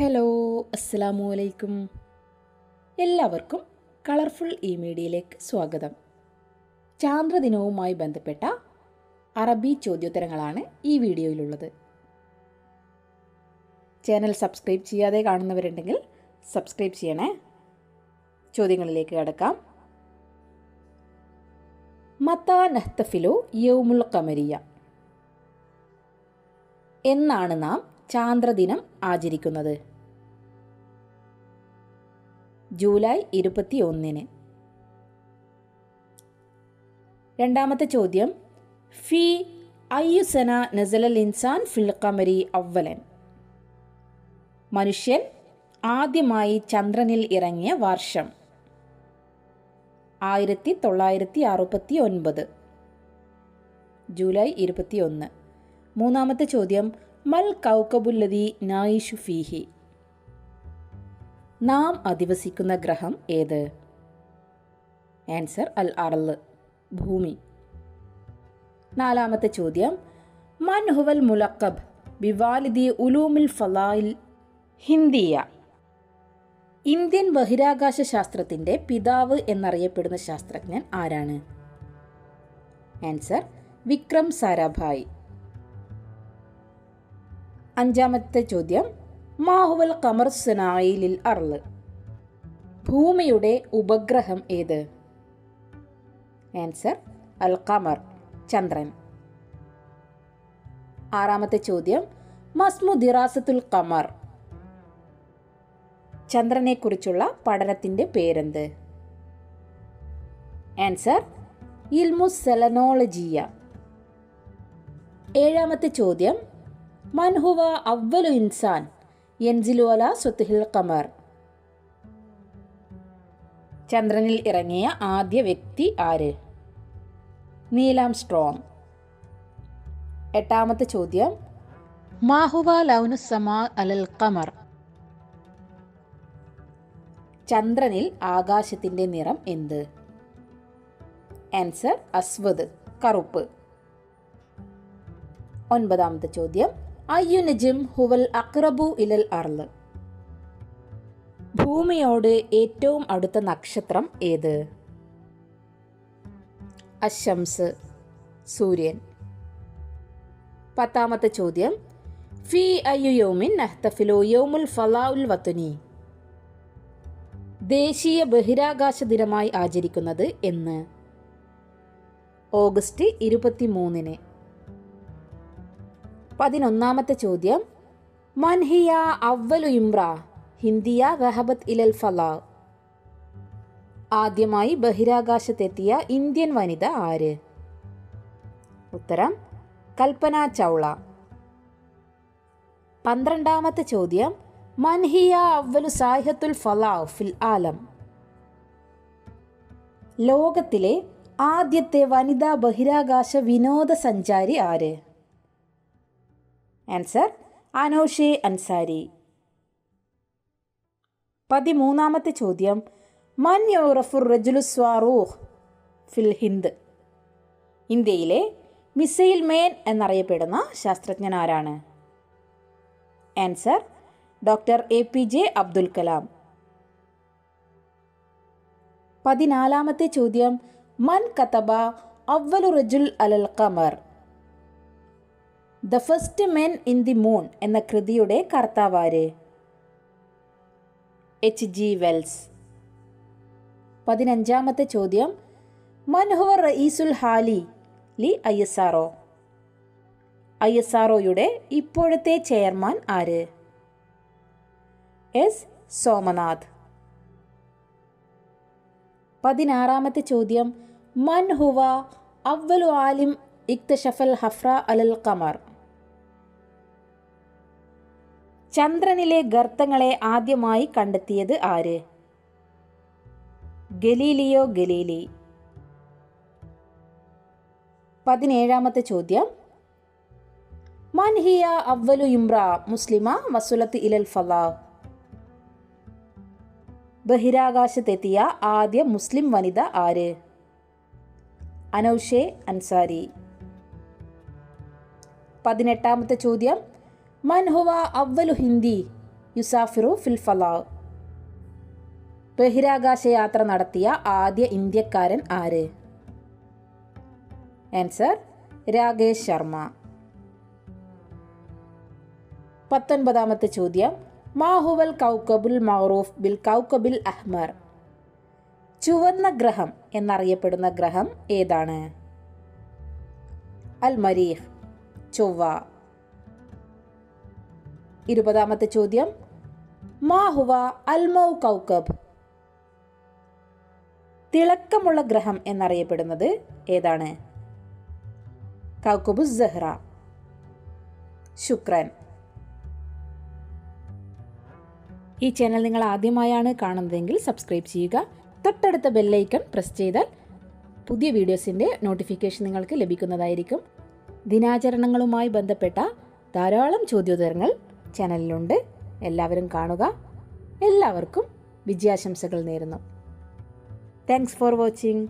Hello അസ്സലാമു അലൈക്കും എല്ലാവർക്കും കളർഫുൾ ഇ മീഡിയയിലേക്ക് സ്വാഗതം. ചാന്ദ്രദിനവുമായി ബന്ധപ്പെട്ട അറബി ചോദ്യോത്തരങ്ങളാണ് ഈ വീഡിയോയിലുള്ളത്. ചാനൽ സബ്സ്ക്രൈബ് ചെയ്യാതെ കാണുന്നവരുണ്ടെങ്കിൽ സബ്സ്ക്രൈബ് ചെയ്യണേ. ചോദ്യങ്ങളിലേക്ക് കടക്കാം. മത്താ നഹ്തഫിലോ യൗമുൽ കമരിയ എന്നാണ് നാം ചാന്ദ്രദിനം ആചരിക്കുന്നത്. ജൂലൈ ഇരുപത്തി ഒന്നിന് രണ്ടാമത്തെ ചോദ്യം. ഫി അയ്യുസന നസലൽ ഇൻസാൻ ഫിൽ കമരി അവലൻ മനുഷ്യൻ ആദ്യമായി ചന്ദ്രനിൽ ഇറങ്ങിയ വർഷം. ആയിരത്തി തൊള്ളായിരത്തി അറുപത്തി ഒൻപത് ജൂലൈ ഇരുപത്തി ഒന്ന് മൂന്നാമത്തെ ചോദ്യം. മൽ കൗക്കബുല്ലതി നായിഷു ഫീഹി. നാം അധിവസിക്കുന്ന ഗ്രഹം ഏത്? ആൻസർ അൽ അറൾ ഭൂമി. നാലാമത്തെ ചോദ്യം മൻ ഹുവൽ മുലക്കബ് ബിവാലിദി ഉലൂമിൽ ഫലായിൽ ഹിന്ദിയ. ഇന്ത്യൻ ബഹിരാകാശ ശാസ്ത്രത്തിന്റെ പിതാവ് എന്നറിയപ്പെടുന്ന ശാസ്ത്രജ്ഞൻ ആരാണ്? ആൻസർ വിക്രം സാരാഭായ്. അഞ്ചാമത്തെ ചോദ്യം. മാഹുവൽ കമർ സനായിലിൽ അർൾ ഭൂമിയുടെ ഉപഗ്രഹം ഏത്? ആൻസർ അൽ കമർ ചന്ദ്രൻ. ആറാമത്തെ ചോദ്യം. മസ്മു ദിറാസത്തുൽ കമർ ചന്ദ്രനെക്കുറിച്ചുള്ള പഠനത്തിന്റെ പേരെന്ത്? ആൻസർ ഇൽമു സെലനോളജിയ ഏഴാമത്തെ ചോദ്യം. മൻഹുവ അവലു ഇൻസാൻ എൻജിലുവല സ്വത്തുഹിൽ കമർ ചന്ദ്രനിൽ ഇറങ്ങിയ ആദ്യ വ്യക്തി ആര്? Neil Armstrong. എട്ടാമത്തെ ചോദ്യം. മാഹുവ ലൗനു സമാ അലൽ കമർ ചന്ദ്രനിൽ ആകാശത്തിന്റെ നിറം എന്ത്? ആൻസർ അസ്വദ് കറുപ്പ്. ഒൻപതാമത്തെ ചോദ്യം. അയ്യു നജിം ഹുവൽ അക്രബു ഇലൽ അർൾ. ഭൂമിയോട് ഏറ്റവും അടുത്ത നക്ഷത്രം ഏത്? അശംസ് സൂര്യൻ. പത്താമത്തെ ചോദ്യം. ഫി അയ്യു യൗമിൻ നഹ്തഫിലു യൗമുൽ ഫലാഉൽ വത്തുനി ദേശീയ ബഹിരാകാശ ദിനമായി ആചരിക്കുന്നത് എന്ന്. ഓഗസ്റ്റ് ഇരുപത്തി മൂന്നിന് പതിനൊന്നാമത്തെ ചോദ്യം. മൻഹിയ അവലു ഇമ്ര ഹിന്ദിയ വഹബത്ത് ഇലൽ ഫല. ആദ്യമായി ബഹിരാകാശത്തെത്തിയ ഇന്ത്യൻ വനിത ആര്? ഉത്തരം കൽപ്പന ചൗള. പന്ത്രണ്ടാമത്തെ ചോദ്യം മൻഹിയ അവലു സാഹിത്തുൽ ഫലാ ഫിൽ ആലം. ലോകത്തിലെ ആദ്യത്തെ വനിതാ ബഹിരാകാശ വിനോദസഞ്ചാരി ആര്? ആൻസർ അനോഷെ അൻസാരി പതിമൂന്നാമത്തെ ചോദ്യം മൻ റജുലു സ്വാറൂഹ് ഫിൽ ഹിന്ദ്. ഇന്ത്യയിലെ മിസൈൽ മേൻ എന്നറിയപ്പെടുന്ന ശാസ്ത്രജ്ഞൻ ആരാണ്? Answer doctor A P J Abdul Kalam. പതിനാലാമത്തെ ചോദ്യം മൻ കതബ അവലു റജുൽ അലൽ Khmer? The first men in the moon എന്ന കൃതിയുടെ കർത്താവാര്? H G Wells. പതിനഞ്ചാമത്തെ ചോദ്യം. മൻഹുവ റഈസുൽ ഹാലി ലി I S R O. I S R ഒയുടെ ഇപ്പോഴത്തെ ചെയർമാൻ ആര്? എസ് സോമനാഥ്. പതിനാറാമത്തെ ചോദ്യം. മൻ ഹുവ ആലിം ഇക്തഷഫൽ ഹഫ്ര അലൽ ഖമർ. ചന്ദ്രനിലെ ഗർത്തങ്ങളെ ആദ്യമായി കണ്ടെത്തിയത് ആര്? Galileo Galilei? പതിനേഴാമത്തെ ചോദ്യം. മൻഹിയ അവലു ഇമ്ര മുസ്ലിമ വസുലത്ത് ഇലൽ ഫലാ. ബഹിരാകാശത്തെത്തിയ ആദ്യ മുസ്ലിം വനിത ആര്? അനൗഷെ അൻസാരി. പതിനെട്ടാമത്തെ ചോദ്യം. മൻ ഹുവ അവലു ഹിന്ദി യുസാഫിറു ഫിൽ ഫലാവ് ബഹിരാകാശ യാത്ര നടത്തിയ ആദ്യ ഇന്ത്യക്കാരൻ ആര്? ആൻസർ രാകേഷ് ശർമ്മ. പത്തൊൻപതാമത്തെ ചോദ്യം മാഹുവൽ കൗക്കബുൽ മൗറൂഫ് ബിൽ കൗക്കബിൽ അഹ്മർ. ചുവന്ന ഗ്രഹം എന്നറിയപ്പെടുന്ന ഗ്രഹം ഏതാണ്? അൽ മരീഹ് ചൊവ്വ. ഇരുപതാമത്തെ ചോദ്യം. മാഹുവ അൽമൗ കൗകബ്. തിളക്കമുള്ള ഗ്രഹം എന്നറിയപ്പെടുന്നത് ഏതാണ്? കൗക്കബു സെഹ്റ. ശുക്രൻ. ഈ ചാനൽ നിങ്ങൾ ആദ്യമായാണ് കാണുന്നതെങ്കിൽ സബ്സ്ക്രൈബ് ചെയ്യുക. തൊട്ടടുത്ത ബെല്ലൈക്കൺ പ്രസ് ചെയ്താൽ പുതിയ വീഡിയോസിന്റെ നോട്ടിഫിക്കേഷൻ നിങ്ങൾക്ക് ലഭിക്കുന്നതായിരിക്കും. ദിനാചരണങ്ങളുമായി ബന്ധപ്പെട്ട ധാരാളം ചോദ്യോത്തരങ്ങൾ ചാനലിലുണ്ട്. എല്ലാവരും കാണുക. എല്ലാവർക്കും വിജയാശംസകൾ നേരുന്നു. Thanks for watching